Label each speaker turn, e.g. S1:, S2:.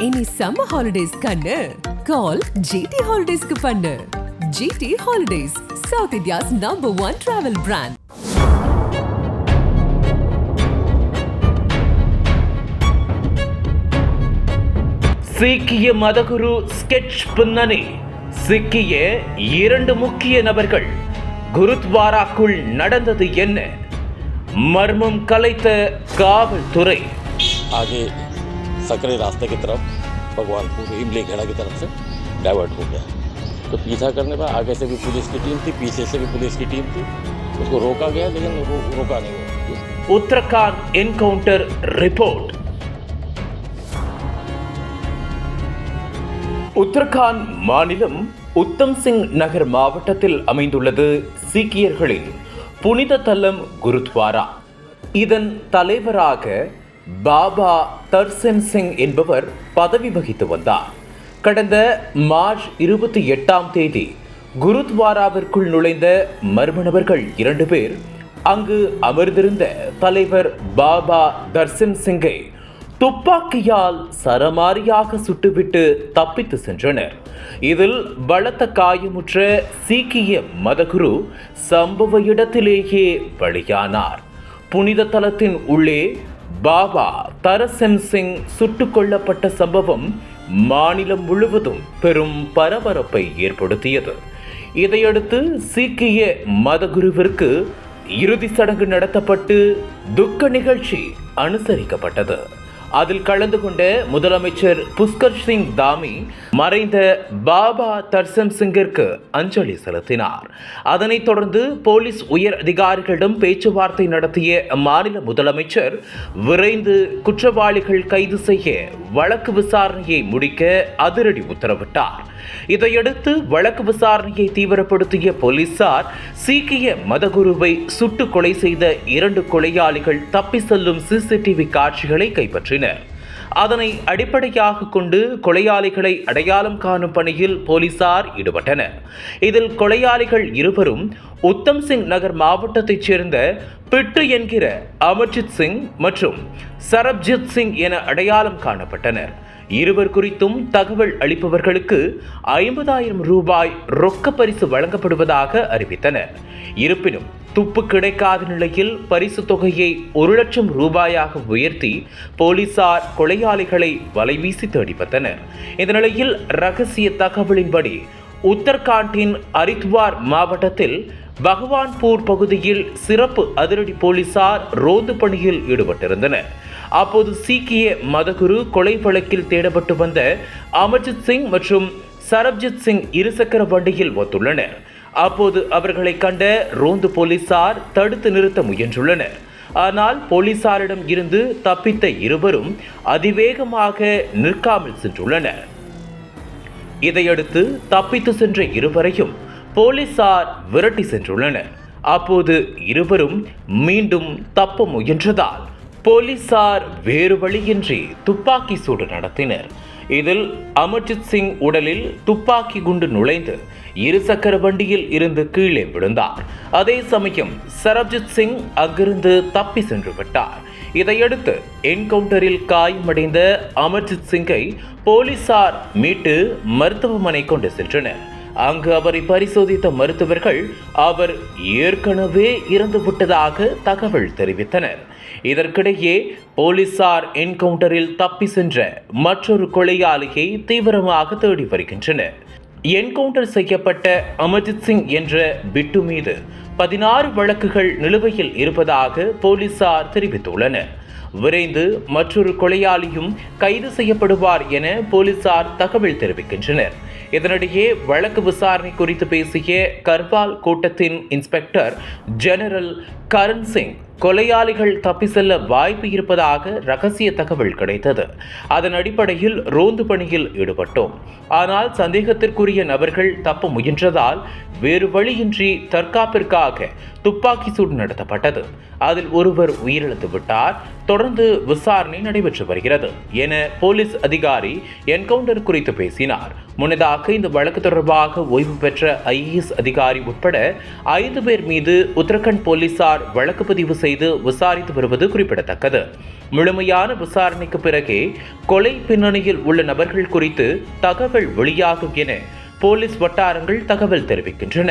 S1: இனி summer holidays கண்ணு. கால் GT ஹாலிடேஸ்க்கு பண்ணு. GT holidays south India's number one travel brand
S2: சீக்கிய மதகுரு ஸ்கெட்ச் பின்னணி. சிக்கிய இரண்டு முக்கிய நபர்கள். குருத்வாராக்குள் நடந்தது என்ன? மர்மம் கலைத்த காவல்துறை.
S3: அது सकरे रास्ते की तरफ भगवानपुर इमली घेड़ा की तरफ से डाइवर्ट हो गया तो पीछा करने पर आगे से भी पुलिस की टीम थी पीछे से भी पुलिस की टीम थी उसको रोका गया लेकिन रो, रोका नहीं हुआ
S2: உத்தரகாண்ட் என்கவுண்டர் ரிப்போர்ட் உத்தரகாண்ட் மாநிலம் உத்தம் சிங் நகர் மாவட்டத்தில் அமைந்துள்ளது சீக்கியர்களின் புனித தலம் குருத்வாரா இதன் தலைவராக பாபா தர்சன் சிங் என்பவர் பதவி வகித்து வந்தார். கடந்த மார்ச் இருபத்தி எட்டாம் தேதி குருத்வாராவிற்குள் நுழைந்த மர்ம நபர்கள் இரண்டு பேர் அங்கு அமர்ந்திருந்த தலைவர் பாபா தர்சன் சிங்கை துப்பாக்கியால் சரமாரியாக சுட்டுவிட்டு தப்பித்து சென்றனர். இதில் பலத்த காயமுற்ற சீக்கிய மதகுரு சம்பவ இடத்திலேயே பலியானார். புனித தலத்தின் உள்ளே பாபா தரசன் சிங் சுட்டுக் கொல்லப்பட்ட சம்பவம் மாநிலம் முழுவதும் பெரும் பரபரப்பை ஏற்படுத்தியது. இதையடுத்து சீக்கிய மதகுருவிற்கு இறுதி சடங்கு நடத்தப்பட்டு துக்க நிகழ்ச்சி அனுசரிக்கப்பட்டது. அதில் கலந்து கொண்ட முதலமைச்சர் புஷ்கர் சிங் தாமி மறைந்த பாபா தர்சன் சிங்கிற்கு அஞ்சலி செலுத்தினார். அதனைத் தொடர்ந்து போலீஸ் உயர் அதிகாரிகளிடம் பேச்சுவார்த்தை நடத்திய அம்மாநில முதலமைச்சர் விரைந்து குற்றவாளிகள் கைது செய்ய வழக்கு விசாரணையை முடிக்க அதிரடி உத்தரவிட்டார். இதையடுத்து வழக்கு விசாரணையை தீவிரப்படுத்திய போலீசார் சீக்கிய மதகுருவை சுட்டு கொலை செய்த இரண்டு கொலையாளிகள் தப்பி செல்லும் சிசிடிவி காட்சிகளை கைப்பற்றினர். அதனை அடிப்படையாக கொண்டு கொலையாளிகளை அடையாளம் காணும் பணியில் போலீசார் ஈடுபட்டனர். இதில் கொலையாளிகள் இருவரும் உத்தம் சிங் நகர் மாவட்டத்தைச் சேர்ந்த பிட்டு என்கிற அமர்ஜித் சிங் மற்றும் சரப்ஜித் சிங் என அடையாளம் காணப்பட்டனர். இருவர் குறித்தும் தகவல் அளிப்பவர்களுக்கு ஐம்பதாயிரம் ரூபாய் ரொக்க பரிசு வழங்கப்படுவதாக அறிவித்தனர். இருப்பினும் துப்பு கிடைக்காத நிலையில் பரிசு தொகையை ஒரு லட்சம் ரூபாயாக உயர்த்தி போலீசார் கொலையாளிகளை வலைவீசி தேடி வந்தனர். இந்த நிலையில் ரகசிய தகவலின்படி உத்தரகாண்டின் அரித்வார் மாவட்டத்தில் பகவான்பூர் பகுதியில் சிறப்பு அதிரடி போலீசார் ரோந்து பணியில் ஈடுபட்டிருந்தனர். அப்போது சீக்கிய மதகுரு கொலை வழக்கில் தேடப்பட்டு வந்த அமர்ஜித் சிங் மற்றும் சரப்ஜித் சிங் இருசக்கர வண்டியில் வந்துள்ளனர் அப்போது அவர்களை கண்ட ரோந்து போலீசார் தடுத்து நிறுத்த முயன்றுள்ளனர். ஆனால் போலீசாரிடம் இருந்து தப்பித்த இருவரும் அதிவேகமாக நிற்காமல் சென்றுள்ளனர். இதையடுத்து தப்பித்து சென்ற இருவரையும் போலீசார் விரட்டி சென்றுள்ளனர். அப்போது இருவரும் மீண்டும் தப்ப முயன்றதால் போலீசார் வேறு வழியின்றி துப்பாக்கி சூடு நடத்தினர். இதில் அமர்ஜித் சிங் உடலில் துப்பாக்கி குண்டு நுழைந்து இருசக்கர வண்டியில் இருந்து கீழே விழுந்தார். அதே சமயம் சரப்ஜித் சிங் அங்கிருந்து தப்பி சென்று விட்டார். இதையடுத்து என்கவுண்டரில் காயமடைந்த அமர்ஜித் சிங்கை போலீசார் மீட்டு மருத்துவமனை கொண்டு சென்றனர். அங்கு அவரை பரிசோதித்த மருத்துவர்கள் அவர் ஏற்கனவே இறந்துவிட்டதாக தகவல் தெரிவித்தனர். இதற்கிடையே போலீசார் என்கவுண்டரில் தப்பி சென்ற மற்றொரு கொலையாளியை தீவிரமாக தேடி வருகின்றனர். என்கவுண்டர் செய்யப்பட்ட அமர்ஜித் சிங் என்ற பிட்டு மீது பதினாறு வழக்குகள் நிலுவையில் இருப்பதாக போலீசார் தெரிவித்துள்ளனர். விரைந்து மற்றொரு கொலையாளியும் கைது செய்யப்படுவார் என போலீசார் தகவல் தெரிவிக்கின்றனர். இதனிடையே வழக்கு விசாரணை குறித்து பேசிய கர்வால் கூட்டத்தின் இன்ஸ்பெக்டர் ஜெனரல் கரண் சிங் கொலையாளிகள் தப்பி செல்ல வாய்ப்பு இருப்பதாக ரகசிய தகவல் கிடைத்தது. அதன் அடிப்படையில் ரோந்து பணியில் ஈடுபட்டோம். ஆனால் சந்தேகத்திற்குரிய நபர்கள் தப்ப முயன்றதால் வேறு வழியின்றி தற்காப்பிற்காக துப்பாக்கி சூடு நடத்தப்பட்டது. அதில் ஒருவர் உயிரிழந்து விட்டார். தொடர்ந்து விசாரணை நடைபெற்று வருகிறது என போலீஸ் அதிகாரி என்கவுண்டர் குறித்து பேசினார். முன்னதாக இந்த வழக்கு தொடர்பாக ஓய்வு பெற்ற ஐஏஎஸ் அதிகாரி உட்பட ஐந்து பேர் மீது உத்தரகண்ட் போலீசார் போலீசார் வழக்கு பதிவு செய்து விசாரித்து வருவது குறிப்பிடத்தக்கது. முழுமையான விசாரணைக்கு பிறகே கொலை பின்னணியில் உள்ள நபர்கள் குறித்து தகவல் வெளியாகும் என போலீஸ் வட்டாரங்கள் தகவல் தெரிவிக்கின்றன.